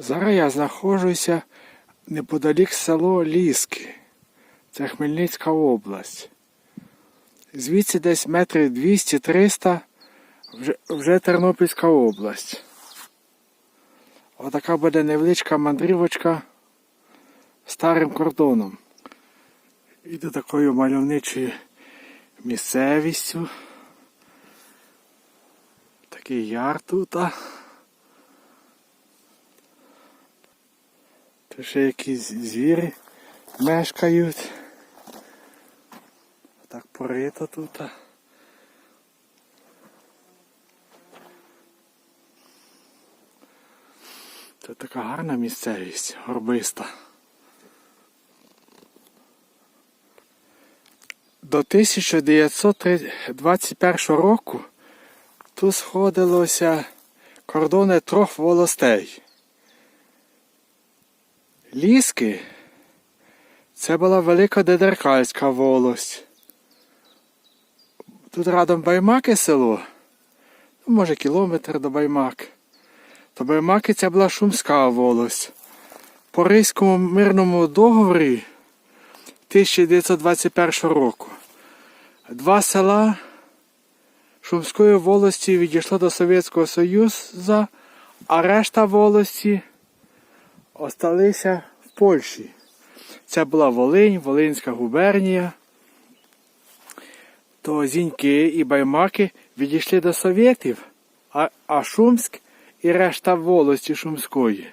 Зараз я знаходжуся неподалік село Ліски. Це Хмельницька область. Звідси десь метрів 200-300 вже, вже Тернопільська область. Отака буде невеличка мандрівочка старим кордоном. Іду такою мальовничою місцевістю. Такий яр тут. Ще якісь звірі мешкають. Так порито тут. Це така гарна місцевість, горбиста. До 1921 року тут сходилося кордони трьох волостей. Ліски це була велика Дедеркальська волость. Тут радом Баймаки село, ну, може кілометр до Баймак. То Баймаки це була Шумська волость. По Ризькому мирному договорі 1921 року два села Шумської волості відійшло до Совєтського Союзу, а решта волості осталися в Польщі. Це була Волинь, Волинська губернія. То Зіньки і Баймаки відійшли до Совєтів, а, а Шумськ і решта волості Шумської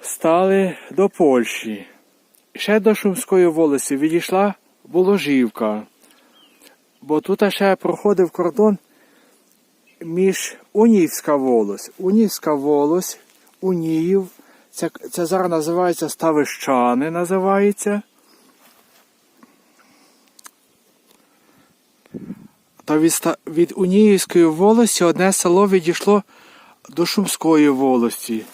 стали до Польщі. Ще до Шумської волості відійшла Воложівка, бо тут ще проходив кордон між Унівська волость. Унівська волость, Уніїв, це, це зараз називається Ставищани, називається. То від, від Уніївської волості одне село відійшло до Шумської волості.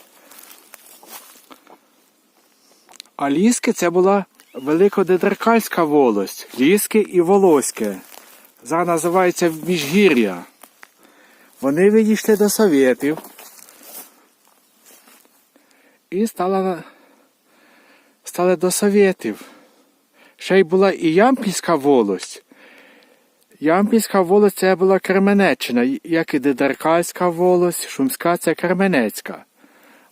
А Ліски це була Великодедеркальська волость. Ліски і Волоське. Зараз називається Міжгір'я. Вони відійшли до Совєтів. І стали, на- стали до Совєтів. Ще й була і Ямпільська волость. Ямпільська волость це була Кременеччина, як і Дедеркальська волость, Шумська це Кременецька.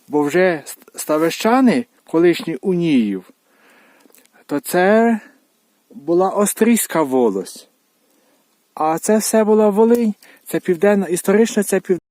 Бо вже ставищани, колишні Уніїв, то це була Острізька волость. А це все була Волинь, це південна, історично це південна.